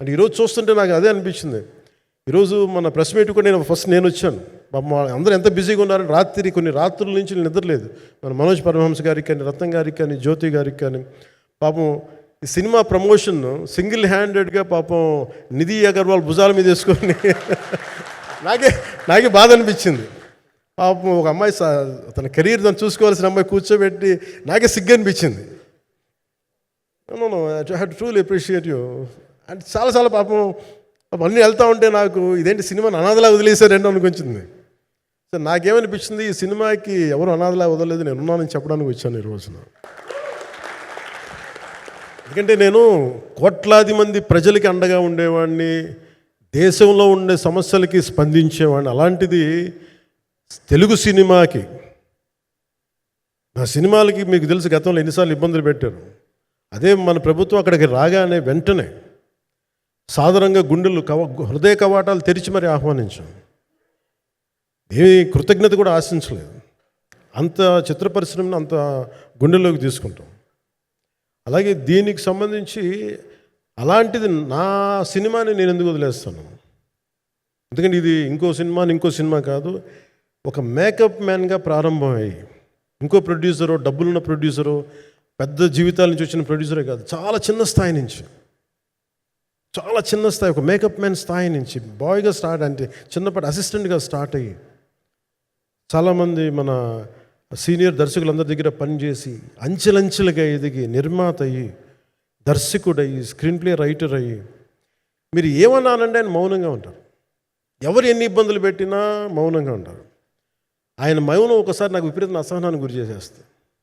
అంటే ఈరోజు చూస్తుంటే నాకు అదే అనిపించింది. ఈరోజు మన ప్రెస్ మీట్ కూడా నేను ఫస్ట్ నేను వచ్చాను. పాపం అందరూ ఎంత బిజీగా ఉన్నారని రాత్రి కొన్ని రాత్రుల నుంచి నిద్రలేదు. మన మనోజ్ పరమహంస గారికి కానీ రత్నం గారికి కానీ జ్యోతి గారికి కానీ పాపం ఈ సినిమా ప్రమోషన్ సింగిల్ హ్యాండెడ్గా పాపం నిధి అగర్వాల్ భుజాల మీద వేసుకొని నాకే నాకే బాధ అనిపించింది. పాపం ఒక అమ్మాయి తన కెరీర్ తను చూసుకోవాల్సిన అమ్మాయి కూర్చోబెట్టి నాకే సిగ్గు అనిపించింది. I had truly appreciate you అంటే చాలాసార్లు పాపం పాపం అన్నీ వెళ్తా ఉంటే నాకు ఇదేంటి సినిమాని అనాథలా వదిలేశారండి అనుకొచ్చింది. సో నాకేమనిపించింది ఈ సినిమాకి ఎవరు అనాథలా వదలలేదు నేను ఉన్నానని చెప్పడానికి వచ్చాను ఈ రోజున. ఎందుకంటే నేను కోట్లాది మంది ప్రజలకి అండగా ఉండేవాడిని దేశంలో ఉండే సమస్యలకి స్పందించేవాడిని. అలాంటిది తెలుగు సినిమాకి నా సినిమాలకి మీకు తెలుసు గతంలో ఎన్నిసార్లు ఇబ్బందులు పెట్టారు. అదే మన ప్రభుత్వం అక్కడికి రాగానే వెంటనే సాధారణంగా గుండెలు కవ హృదయ కవాటాలు తెరిచి మరి ఆహ్వానించాం. ఏమీ కృతజ్ఞత కూడా ఆశించలేదు. అంత చిత్ర పరిశ్రమను అంత గుండెల్లోకి తీసుకుంటాం. అలాగే దీనికి సంబంధించి అలాంటిది నా సినిమాని నేను ఎందుకు వదిలేస్తాను? ఎందుకంటే ఇది ఇంకో సినిమా ఇంకో సినిమా కాదు. ఒక మేకప్ మ్యాన్గా ప్రారంభమయ్యి ఇంకో ప్రొడ్యూసరు డబ్బులున్న ప్రొడ్యూసరు పెద్ద జీవితాల నుంచి వచ్చిన ప్రొడ్యూసరే కాదు చాలా చిన్న స్థాయి నుంచి. చాలా చిన్న స్థాయి ఒక మేకప్ మ్యాన్ స్థాయి నుంచి బాయ్గా స్టార్ట్ అంటే చిన్నప్పటి అసిస్టెంట్గా స్టార్ట్ అయ్యి చాలామంది మన సీనియర్ దర్శకులందరి దగ్గర పనిచేసి అంచెలంచెలుగా ఎదిగి నిర్మాత అయ్యి దర్శకుడయ్యి స్క్రీన్ ప్లే రైటర్ అయ్యి మీరు ఏమన్నానంటే ఆయన మౌనంగా ఉంటారు. ఎవరు ఎన్ని ఇబ్బందులు పెట్టినా మౌనంగా ఉంటారు. ఆయన మౌనం ఒకసారి నాకు విపరీత అసహనానికి గురి చేసేస్తుంది.